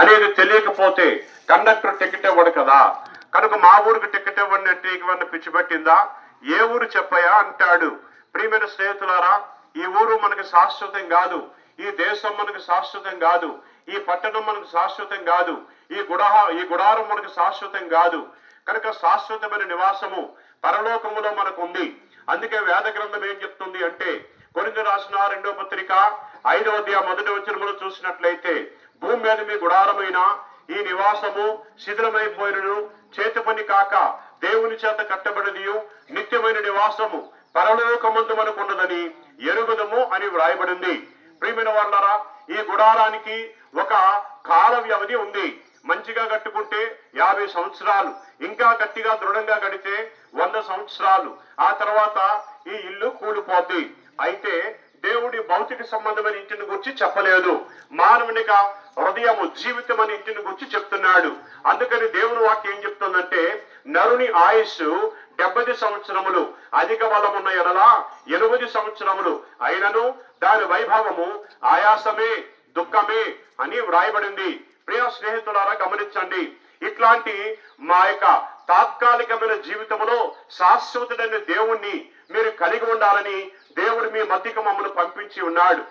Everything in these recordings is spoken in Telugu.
అనేది తెలియకపోతే కండక్టర్ టికెట్ ఇవ్వడు కదా. కనుక మా ఊరికి టికెట్ ఇవ్వండి అంటే ఇవన్నీ పిచ్చి ఏ ఊరు చెప్పయా అంటాడు. ప్రియమైన స్నేహితులారా ఈ ఊరు మనకి శాశ్వతం కాదు. ఈ దేశం మనకు శాశ్వతం కాదు. ఈ పట్టణం మనకు శాశ్వతం కాదు. ఈ గుడహ ఈ గుడారం మనకు శాశ్వతం కాదు. కనుక శాశ్వతమైన నివాసము పరలోకములో మనకు ఉంది అందుకే వేద గ్రంథం ఏం చెప్తుంది అంటే కొరింద రాసిన రెండో పత్రిక ఐదవ అధ్యాయ మొదటి వచ్చిన చూసినట్లయితే భూమి మీద మీ గుడారమైన ఈ నివాసము శిథిలమైపోయినను చేతి పని కాక దేవుని చేత కట్టబడినయు నిత్యమైన నివాసము పరలోకమందు మనకు ఉన్నదని ఎరుగుదము అని వ్రాయబడింది. ప్రియమైన వాళ్ళరా ఈ గుడారానికి ఒక కాల వ్యవధి ఉంది. మంచిగా కట్టుకుంటే యాభై సంవత్సరాలు ఇంకా గట్టిగా దృఢంగా కడితే వంద సంవత్సరాలు. ఆ తర్వాత ఈ ఇల్లు కూలిపోద్ది. అయితే దేవుడి భౌతిక సంబంధమైన ఇంటిని గురించి చెప్పలేదు. మానవునిగా హృదయము జీవితం అనే ఇంటిని గురించి చెప్తున్నాడు. అందుకని దేవుని వాక్యం ఏం చెప్తుందంటే నరుని ఆయుస్సు డెబ్బది సంవత్సరములు అధిక బలం ఉన్న ఎడలా ఎనిమిది సంవత్సరములు అయినను దాని వైభవము ఆయాసమే దుఃఖమే అని వ్రాయబడింది. ప్రియ స్నేహితులారా గమనించండి. ఇట్లాంటి మా యొక్క తాత్కాలికమైన జీవితంలో శాశ్వతుడైన దేవుణ్ణి మీరు కలిగి ఉండాలని దేవుడు మీ మధ్యకు మమ్మల్ని పంపించి ఉన్నాడు.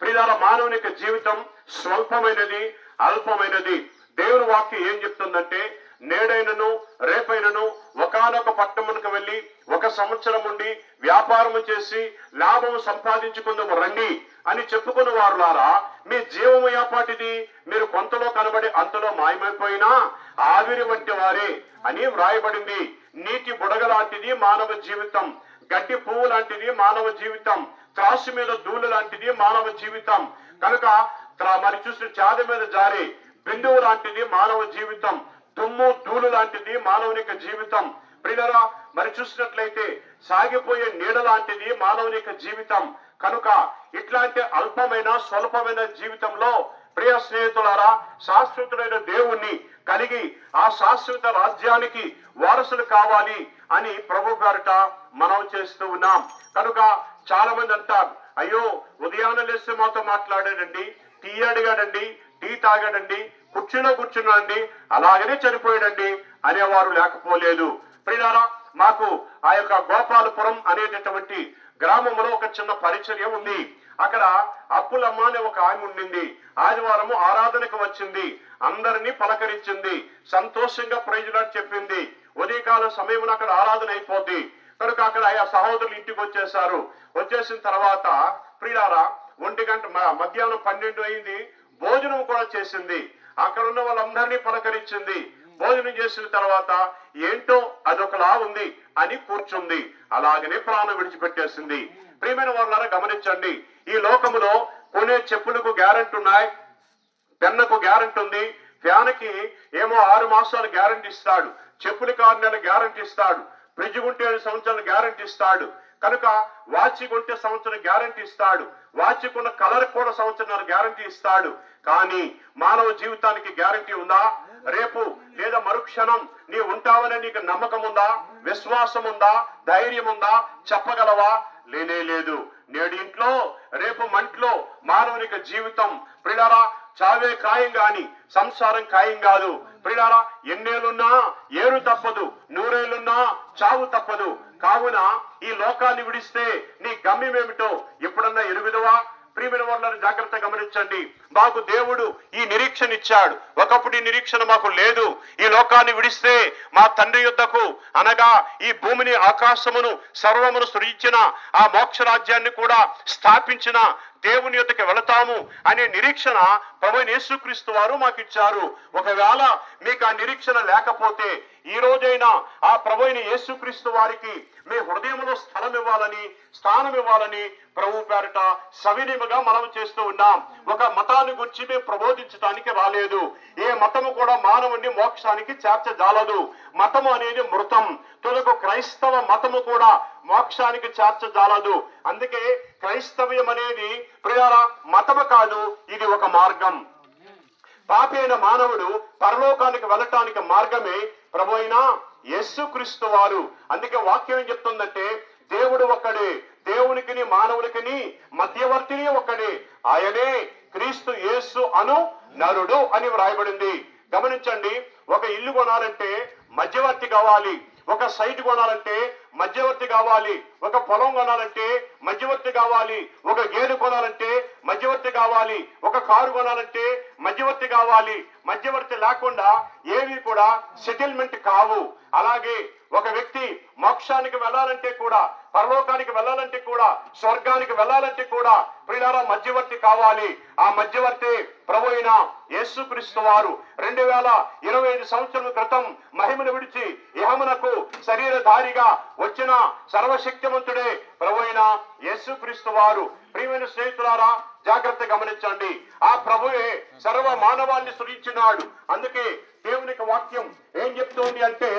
ప్రియాల మానవుని యొక్క జీవితం స్వల్పమైనది అల్పమైనది. దేవుని వాక్యం ఏం చెప్తుందంటే నేడైనను రేపైనను ఒకనొక పట్టణమునకు వెళ్ళి ఒక సంవత్సరం ఉండి వ్యాపారము చేసి లాభము సంపాదించుకుందాము రండి అని చెప్పుకున్న వారులారా మీ జీవము ఏపాటిది? మీరు కొంతలో కనబడి అంతలో మాయమైపోయినా ఆవిరి వంటి వారే అని వ్రాయబడింది. నీటి బుడగ లాంటిది మానవ జీవితం గడ్డి పువ్వు లాంటిది మానవ జీవితం త్రాసు మీద ధూళి లాంటిది మానవ జీవితం. కనుక మరి చూసిన చాద మీద జారి బిందువు లాంటిది మానవ జీవితం. దుమ్ము ధూళి లాంటిది మానవునిక జీవితం. ప్రియులరా మరి చూసినట్లయితే సాగిపోయే నీడ లాంటిది మానవునిక జీవితం. కనుక ఇట్లాంటి అల్పమైన స్వల్పమైన జీవితంలో ప్రియ స్నేహితులారా శాశ్వతుడైన దేవుణ్ణి కలిగి ఆ శాశ్వత రాజ్యానికి వారసులు కావాలి అని ప్రభు గారిట మనం చేస్తూ ఉన్నాం. కనుక చాలా మంది అంటారు అయ్యో ఉదయాన్నే లేస్తే మాతో మాట్లాడాడండి టీ అడిగాడండి టీ తాగాడండి కుర్చీలో కూర్చున్నాడండి అలాగనే చనిపోయాడండి అనేవారు లేకపోలేదు. ప్రియారా మాకు ఆ యొక్క గోపాలపురం అనేటటువంటి గ్రామంలో ఒక చిన్న పరిచర్య ఉంది. అక్కడ అప్పులమ్మ అనే ఒక ఆమె ఉండింది. ఆదివారము ఆరాధనకు వచ్చింది. అందరినీ పలకరించింది. సంతోషంగా ప్రయోజనాలు చెప్పింది. ఉదయకాల సమయం అక్కడ ఆరాధన అయిపోద్ది. కనుక అక్కడ ఆయా సహోదరులు ఇంటికి వచ్చేసారు వచ్చేసిన తర్వాత ప్రియారా ఒంటి గంట మ- మధ్యాహ్నం పన్నెండు అయింది. భోజనం కూడా చేసింది. అక్కడ ఉన్న వాళ్ళందరినీ పలకరించింది. భోజనం చేసిన తర్వాత ఏంటో అదొకలా ఉంది అని కూర్చుంది. అలాగనే ప్రాణం విడిచిపెట్టేసింది. ప్రియమైన వాళ్ళారా గమనించండి. ఈ లోకములో కొనే చెప్పులకు గ్యారెంటీ ఉన్నాయి పెన్నకు గ్యారెంటీ ఉంది. ఫ్యాన్కి ఏమో ఆరు మాసాలు గ్యారెంటీ ఇస్తాడు. చెప్పులకి ఆరు నెలలు గ్యారెంటీ ఇస్తాడు. ఫ్రిడ్జ్ కొంటే ఏడు సంవత్సరాలు గ్యారెంటీ ఇస్తాడు. కనుక వాచ్ కొంటే సంవత్సరం గ్యారెంటీ ఇస్తాడు. వాచికున్న కలర్ కూడా సంవత్సరం గ్యారెంటీ ఇస్తాడు. కానీ మానవ జీవితానికి గ్యారంటీ ఉందా? రేపు లేదా మరుక్షణం నీ ఉంటావనే నీకు నమ్మకం ఉందా? విశ్వాసం ఉందా? ధైర్యం ఉందా? చెప్పగలవా? లేనే లేదు. నేడు ఇంట్లో రేపు మంట్లో మానవునిక జీవితం. ప్రిడారా చావే ఖాయం గాని సంసారం ఖాయం కాదు. ప్రిడారా ఎన్నేళ్ళున్నా ఏరు తప్పదు నూరేళ్ళున్నా చావు తప్పదు. కావున ఈ లోకాన్ని విడిస్తే నీ గమ్యం ఏమిటో ఎప్పుడన్నా ఎరుగుదవా? ప్రియమైన వాళ్ళని జాగ్రత్త గమనించండి. మాకు దేవుడు ఈ నిరీక్షణ ఇచ్చాడు. ఒకప్పుడు ఈ నిరీక్షణ మాకు లేదు. ఈ లోకాన్ని విడిస్తే మా తండ్రి యుద్ధకు అనగా ఈ భూమిని ఆకాశమును సర్వమును సృజించిన ఆ మోక్ష రాజ్యాన్ని కూడా స్థాపించిన దేవుని యొక్కకి వెళతాము అనే నిరీక్షణ ప్రభు యేసుక్రీస్తు వారు మాకు ఇచ్చారు. ఒకవేళ మీకు ఆ నిరీక్షణ లేకపోతే ఈ రోజైనా ఆ ప్రభు యేసుక్రీస్తు వారికి మీ హృదయంలో స్థలం ఇవ్వాలని స్థానం ఇవ్వాలని ప్రభు పేరట సవినీయముగా మనం చేస్తూ ఉన్నాం. ఒక మతాన్ని గురించి మేము ప్రబోధించడానికి రాలేదు. ఏ మతము కూడా మానవుని మోక్షానికి చేర్చజాలదు మతము అనేది మృతం. తొలకు క్రైస్తవ మతము కూడా మోక్షానికి చేర్చజాలదు అందుకే క్రైస్తవ్యం అనేది ప్రియాల మతము కాదు ఇది ఒక మార్గం. పాపి అయిన మానవుడు పరలోకానికి జీవానికి మార్గమే ప్రభు అయిన యేసుక్రీస్తు వారు. అందుకే వాక్యం ఏం చెప్తుందంటే దేవుడు ఒక్కడే దేవునికిని మానవునికిని మధ్యవర్తిని ఒక్కడే. ఆయనే క్రీస్తు యేసు అను నరుడు అని వ్రాయబడింది. గమనించండి ఒక ఇల్లు కొనాలంటే మధ్యవర్తి కావాలి. ఒక సైట్ కొనాలంటే మధ్యవర్తి కావాలి ఒక పొలం కొనాలంటే మధ్యవర్తి కావాలి ఒక గేదె కొనాలంటే మధ్యవర్తి కావాలి ఒక కారు కొనాలంటే మధ్యవర్తి కావాలి. మధ్యవర్తి లేకుండా ఏవి కూడా సెటిల్మెంట్ కావు. అలాగే ఒక వ్యక్తి మోక్షానికి వెళ్ళాలంటే కూడా పరలోకానికి వెళ్ళాలంటే కూడా స్వర్గానికి వెళ్ళాలంటే కూడా ప్రియులారా మధ్యవర్తి కావాలి. ఆ మధ్యవర్తి ప్రభు అయిన యేసుక్రీస్తు వారు. రెండు వేల ఇరవై ఐదు సంవత్సరాల క్రితం మహిమను విడిచి యహమునకు శరీరధారిగా వచ్చిన సర్వశక్తివంతుడే ప్రభు అయిన యేసుక్రీస్తు వారు. ప్రియమైన స్నేహితులారా జాగ్రత్త గమనించండి. ఆ ప్రభువే సర్వ మానవాన్ని సృజించినాడు. అందుకే దేవునికి వాక్యం ఏం చెప్తోంది అంటే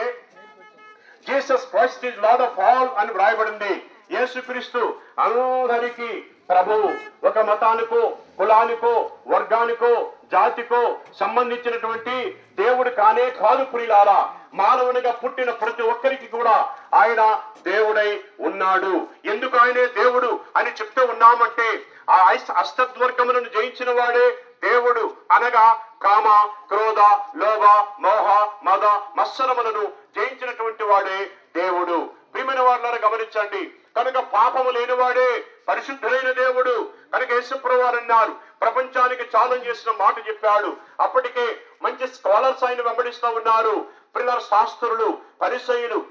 Jesus Christ is Lord of all అని వ్రాయబడింది. యేసుక్రీస్తు అందరికీ ప్రభువు ఒక మతానికో కులానికో వర్గానికో జాతికో సంబంధించినటువంటి దేవుడు కానే కాదు పురిలారా మానవునిగా పుట్టిన ప్రతి ఒక్కరికి కూడా ఆయన దేవుడై ఉన్నాడు. ఎందుకు ఆయనే దేవుడు అని చెప్తూ ఉన్నామంటే ఆ ఐస్- అష్టద్వర్గములను జయించిన వాడే దేవుడు అనగా కామ క్రోధ లోభ మోహ మద మత్సరములను జయించినటువంటి వాడే దేవుడు. ప్రియమైన వాళ్ళని గమనించండి. కనుక పాపము లేనివాడే పరిశుద్ధులైన దేవుడు. కనుక యేసుప్రభు అన్నారు ప్రపంచానికి ఛాలెంజ్ చేసిన మాట చెప్పాడు. అప్పటికే మంచి స్కాలర్స్ ఆయన వెంబడిస్తూ ఉన్నారు. పిల్లల శాస్త్రులు పరిసయులు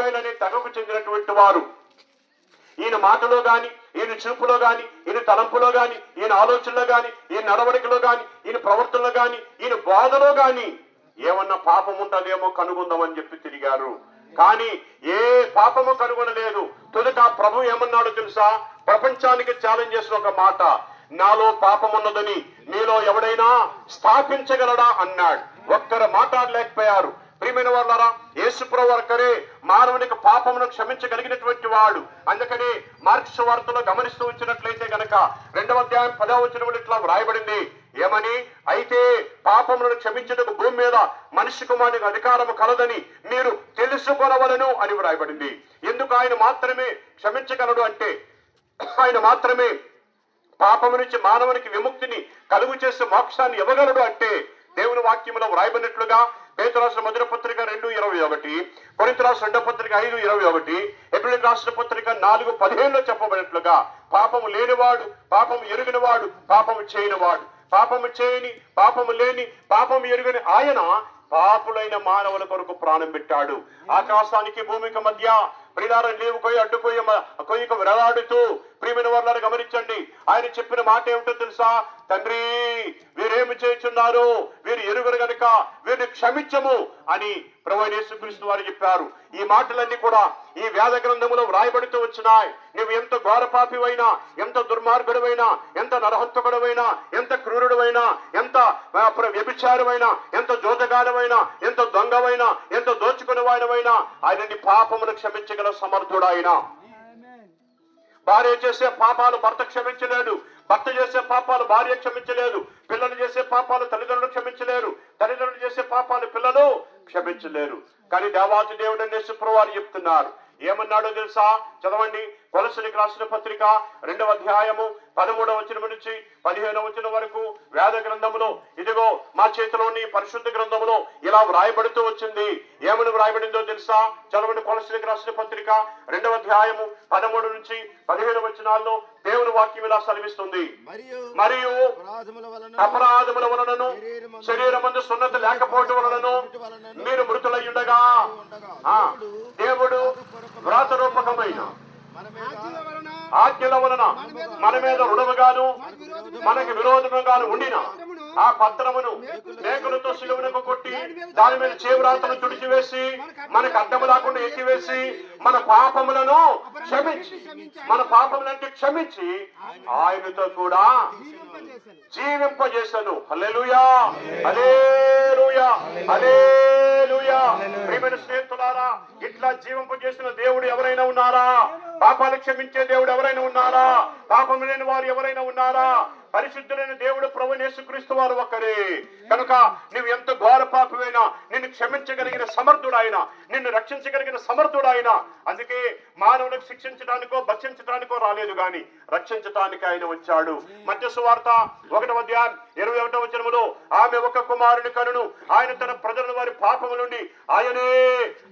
అనే తగకు చెందినటువంటి వారు. ఈయన మాటలో గాని ఈయన చూపులో గాని ఈయన తలంపులో గాని ఈయన ఆలోచనలో గాని ఈయన నడవడికలో గాని ఈయన ప్రవర్తనలో గాని ఈయన బాధలో గాని ఏమన్నా పాపం ఉంటుందేమో కనుగొందామని చెప్పి తిరిగారు. కానీ ఏ పాపము కనుగొనలేదు. తొలుత ప్రభు ఏమన్నాడు తెలుసా? ప్రపంచానికి ఛాలెంజ్ చేసిన ఒక మాట. నాలో పాపం ఉన్నదని మీలో ఎవడైనా స్థాపించగలడా? అన్నాడు. ఒక్కరు మాట్లాడలేకపోయారు. ప్రియమైన వాళ్ళారా యేసుప్రభు వర్కరే మానవునికి పాపమును క్షమించగలిగినటువంటి వాడు. అందుకని మార్క్స్ వార్తలో గమనిస్తూ వచ్చినట్లయితే గనక రెండవ అధ్యాయం పదవ వచ్చిన ఇట్లా వ్రాయబడింది. ఏమని? అయితే పాపములను క్షమించటకు భూమి మీద మనిషి కుమారునికి అధికారము కలదని మీరు తెలుసుకొనవలను అని వ్రాయబడింది. ఎందుకు ఆయన మాత్రమే క్షమించగలడు అంటే ఆయన మాత్రమే పాపము నుంచి మానవునికి విముక్తిని కలుగు చేసే మోక్షాన్ని ఇవ్వగలడు అంటే దేవుని వాక్యంలో వ్రాయబడినట్లుగా పేతు రాసిన మధుర పత్రిక రెండు ఇరవై ఒకటి కొరింత రాసిన రెండో పత్రిక ఐదు ఇరవై ఒకటి ఎబ్రిల్ రాసిన పత్రిక నాలుగు పదిహేనులో చెప్పబడినట్లుగా పాపము లేనివాడు పాపము ఎరిగినవాడు పాపము చేయనివాడు. పాపము చేయని పాపము లేని పాపము ఎరుగని ఆయన పాపులైన మానవుల కొరకు ప్రాణం పెట్టాడు. ఆకాశానికి భూమికి మధ్య ప్రియారం లేవు కొయ్యి అడ్డుకోయ కొయ్యకు విరలాడుతూ ప్రియమైన వారు గమనించండి. ఆయన చెప్పిన మాట ఏమిటో తెలుసా? తండ్రి వీరేమి చేస్తున్నారు వీరు ఎరుగురు గనుక వీరిని క్షమించము అని ప్రభు యేసుక్రీస్తు వారు చెప్పారు. ఈ మాటలన్నీ కూడా ఈ వేద గ్రంథములో వ్రాయబడుతూ వచ్చినాయి. నువ్వు ఎంత ఘోరపాపివైనా ఎంత దుర్మార్గుడవైనా ఎంత నరహంతకుడవైనా ఎంత క్రూరుడవైనా ఎంత వ్యభిచారమైనా ఎంత జోతగాడమైనా ఎంత దొంగవైనా ఎంత దోచుకునేవాడవైనా ఆయనని పాపమును క్షమించగల సమర్థుడు ఆయన. భార్య చేసే పాపాలు భర్త క్షమించలేడు. భర్త చేసే పాపాలు భార్య క్షమించలేదు. పిల్లలు చేసే పాపాలు తల్లిదండ్రులు క్షమించలేరు. తల్లిదండ్రులు చేసే పాపాలు పిల్లలు క్షమించలేరు. కానీ దేవాతి దేవుడు నేసుప్రభు చెప్తున్నారు. ఏమన్నాడో తెలుసా? చదవండి. కొలసలికి రాసిన పత్రిక రెండవ అధ్యాయము పదమూడవ వచనం నుంచి పదిహేనవ వచనం వరకు వేద గ్రంథములో ఇదిగో మా చేతిలోని పరిశుద్ధ గ్రంథములో ఇలా వ్రాయబడుతూ వచ్చింది. ఏమని వ్రాయబడిందో తెలుసా? చదవండి కొలసలికి రాసిన పత్రిక రెండవ అధ్యాయము పదమూడు నుంచి పదిహేను వచనాల్లో దేవుని వాక్యం ఇలా సెలవిస్తుంది. మరియు అపరాధముల వలన అపరాధముల వలనను శరీరమందు సున్నత లేకపోవటం వలనను మీరు మృతులయ్యుండగా దేవుడు వ్రాత రూపకమైన ఆజ్ఞల వలన మన మీద రుణముగాను మనకి విరోధముగాను ఉండిన ఆ పత్రమును మేకులతో సిలువనకు కొట్టి దాని మీద చేవ్రాతను తుడిచివేసి మనకు అడ్డము లేకుండా ఎత్తివేసి మన పాపములను క్షమించి మన పాపములంటే క్షమించి ఆయనతో కూడా జీవింపజేశాను హల్లెలూయా. హల్లెలూయా. హల్లెలూయా. ప్రియమైన స్నేహితులారా ఇట్లా జీవింపజేసిన దేవుడు ఎవరైనా ఉన్నారా? పాపాలు క్షమించే దేవుడు ఎవరైనా ఉన్నారా? పాపం లేని వారు ఎవరైనా ఉన్నారా? పరిశుద్ధులైన దేవుడు ప్రభు యేసుక్రీస్తు వారు ఒక్కరే కనుక నువ్వు ఎంత ఘోర పాపమైనా నిన్ను క్షమించగలిగిన సమర్థుడు ఆయన నిన్ను రక్షించగలిగిన సమర్థుడు ఆయన అందుకే మానవులకు శిక్షించడానికో భక్షించడానికో రాలేదు గాని రక్షించడానికి ఆయన వచ్చాడు. మధ్య సువార్త ఒకటవ అధ్యాయం ఇరవై ఒకటవ వచనములో ఆమె ఒక కుమారుని కనును. ఆయన తన ప్రజలను వారి పాపము నుండి ఆయనే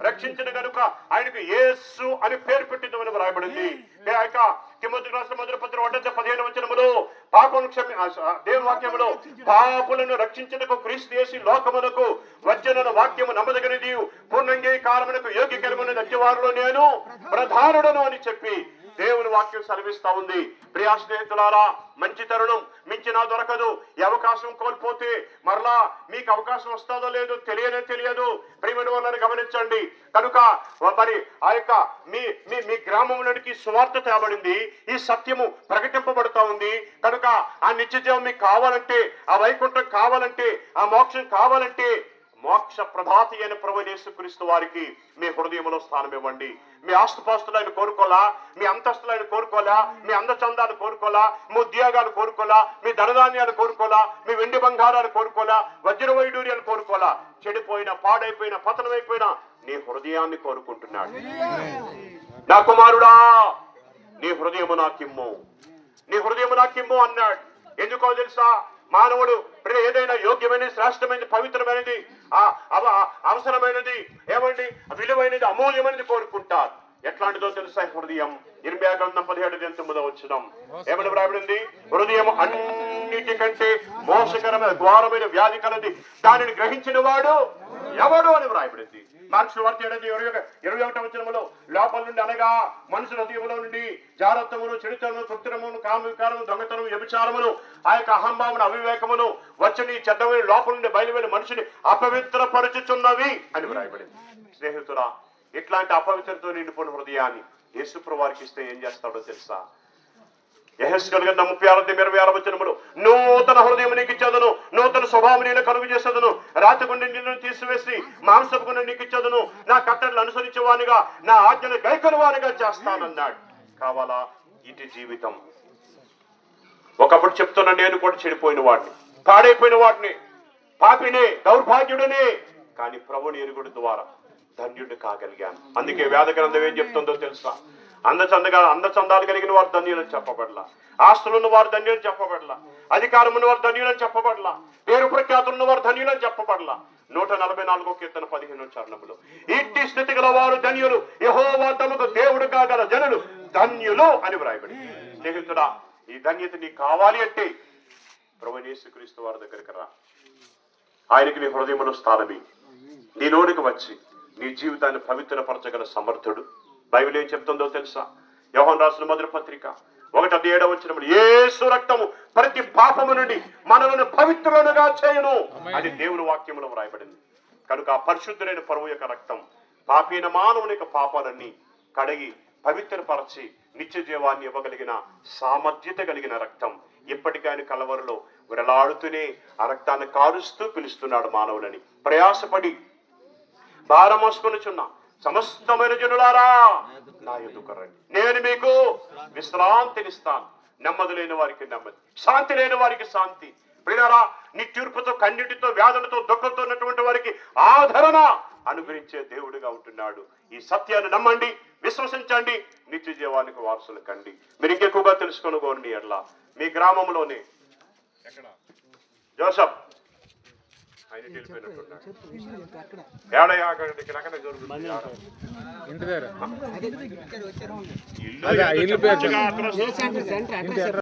రక్షించిన కనుక ఆయనకు యేసు అని పేరు పెట్టిందని వ్రాయబడింది ఏ యొక్క తిమ్మతి రాష్ట్ర మధుర పత్రం ఒకటంత పదిహేను వచనములో పాపం క్షమి దేవుని వాక్యములో పాపులను రక్షించుటకు క్రీస్తు చేసి లోకమునకు వచ్చిన వాక్యము నమ్మదగినది. పూర్ణంగీకారమునకు యోగ్యకరమైన నత్యవారులో నేను ప్రధానుడను అని చెప్పి దేవుని వాక్యం సెలవిస్తా ఉంది. ప్రియా స్నేహితులారా మంచి తరుణం మించినా దొరకదు. ఈ అవకాశం కోల్పోతే మరలా మీకు అవకాశం వస్తుందో లేదో తెలియనే తెలియదు. ప్రియమైన వాళ్ళని గమనించండి. కనుక మరి ఆ యొక్క మీ మీ మీ గ్రామంలోనికి సువార్త తేబడింది. ఈ సత్యము ప్రకటింపబడుతూ ఉంది. కనుక ఆ నిత్యజీవం మీకు కావాలంటే ఆ వైకుంఠం కావాలంటే ఆ మోక్షం కావాలంటే మోక్ష ప్రధాతి అయిన ప్రభు యేసుక్రీస్తు వారికి మీ హృదయంలో స్థానం ఇవ్వండి మీ ఆస్తుపాస్తులు ఆయన కోరుకోలా మీ అంతస్తులు ఆయన కోరుకోలా మీ అందచందాలు కోరుకోలా మీ ఉద్యోగాలు కోరుకోలా మీ ధనధాన్యాలు కోరుకోలా మీ వెండి బంగారాలు కోరుకోలా వజ్ర వైడూర్యాలు కోరుకోలా చెడిపోయిన పాడైపోయిన పతనమైపోయిన నీ హృదయాన్ని కోరుకుంటున్నాడు. నా కుమారుడా నీ హృదయము నాకిమ్ము. నీ హృదయము నాకిమ్ము అన్నాడు. ఎందుకో తెలుసా? మానవుడు ఏదైనా యోగ్యమైనది శ్రేష్టమైనది పవిత్రమైనది అవసరమైనది ఏమండి? విలువైనది అమూల్యమైనది కోరుకుంటారు. ఎట్లాంటిదో తెలుసా హృదయం? ఇరవై గ్రంథం పదిహేడు తొమ్మిదో వచ్చినాం ఏమని వ్రాయబడింది? హృదయం అన్నిటికంటే మోసకరమైన ఘోరమైన వ్యాధి కలది. దానిని గ్రహించిన వాడు ఎవడు అని వ్రాయబడింది? మార్క్స్ వార్త ఏడాది ఇరవై ఒక- ఇరవై ఒకటో వచనములో లోపల నుండి అనగా మనుషుల హృదయంలో నుండి జారత్వమును చెడుతనము కృత్రిమమును కామవికారము దొంగతనం వ్యభిచారమును ఆ యొక్క అహంభావన అవివేకమును వచ్చని చెడ్డమైన లోపల నుండి బయలువెళ్ళి మనిషిని అపవిత్రపరుచుచున్నవి అని వ్రాయబడింది. స్నేహితురా ఇట్లాంటి అపవిత్రతో నిండిపోయిన హృదయాన్ని యేసుప్రభు వారికి ఇస్తే ఏం చేస్తాడో తెలుసా? యహస్కల్ గంధ ముప్పై ఆరు ఇరవై ఆరు వచ్చినప్పుడు నూతన హృదయం నీకు ఇచ్చేదను నూతన స్వభావం నేను కలుగు చేసేదను. రాతగుండి నిన్ను తీసివేసి మాంసపు గుండె నీకు ఇచ్చేదను. నా కట్టడలు అనుసరించేవానిగా నా ఆజ్ఞను గైకొనవానిగా చేస్తానన్నాడు. కావాలా? ఇటు జీవితం. ఒకప్పుడు చెప్తున్న నేను కూడా చెడిపోయిన వాడిని పాడైపోయిన వాడిని పాపినే దౌర్భాగ్యుడినే. కానీ ప్రభుని ఎరుగుడు ద్వారా ధన్యుడు కాగలిగాను. అందుకే వేద గ్రంథం ఏం చెప్తుందో తెలుసా? అందచందగా అందచందాలు కలిగిన వారు ధన్యులని చెప్పబడలా. ఆస్తులున్న వారు ధన్యులని చెప్పబడలా. అధికారం ఉన్న వారు ధన్యులని చెప్పబడలా. పేరు ప్రఖ్యాతులు ఉన్న వారు ధన్యులని చెప్పబడలా. నూట నలభై నాలుగో కీర్తన పదిహేను చరణములు. ఇట్టి స్థితి గల వారు ధన్యులు యహోవా తమకు దేవుడు కాగల జనులు ధన్యులు అని వ్రాయబడి స్నేహితుడా ఈ ధన్యత నీకు కావాలి అంటే ప్రభు వారి దగ్గరికి రా. ఆయనకి నీ హృదయములో స్థానమి. నీ నోటికి వచ్చి నీ జీవితాన్ని పవిత్రపరచగల సమర్థుడు. బైబిల్ ఏం చెప్తుందో తెలుసా? యోహన్ రాసిన మొదటి పత్రిక ఒకటి అది ఏడవ వచ్చినప్పుడు ఏసు రక్తము ప్రతి పాపము నుండి మనలను పవిత్రులుగా చేయను. అది దేవుని వాక్యములో వ్రాయబడింది. కనుక ఆ పరిశుద్ధులైన పరువు యొక్క రక్తం పాపైన మానవుని యొక్క పాపాలన్నీ కడిగి పవిత్రపరచి నిత్య జీవాన్ని ఇవ్వగలిగిన సామర్థ్యత కలిగిన రక్తం. ఇప్పటికైనా కలవరలో విరలాడుతూనే ఆ రక్తాన్ని కారుస్తూ పిలుస్తున్నాడు మానవులని. ప్రయాసపడి భారం మోసుకొనుచున్న సమస్తమైన జనులారా నా ఎదుకు రండి? నేను మీకు విశ్రాంతినిస్తాను. నెమ్మది లేని వారికి నెమ్మది శాంతి లేని వారికి శాంతి. ప్రియారా నిత్యూర్పుతో కన్నిటితో వ్యాధులతో దుఃఖంతో ఉన్నటువంటి వారికి ఆదరణ అనుగ్రహించే దేవుడిగా ఉంటున్నాడు. ఈ సత్యాన్ని నమ్మండి విశ్వసించండి నిత్య జీవానికి వారసులు కండి. మీరు ఇంకెక్కువగా తెలుసుకొనుకోండి ఎట్లా మీ గ్రామంలోనే ఎక్కడ? జోసఫ్. ఆయన వెళ్ళిపోయినట్టున్నాడు ఏడయ్యా అక్కడికి ఇక్కడ అక్కడ జరుగుతుంది. ఏడ? ఇంటి దగ్గర. ఇల్లు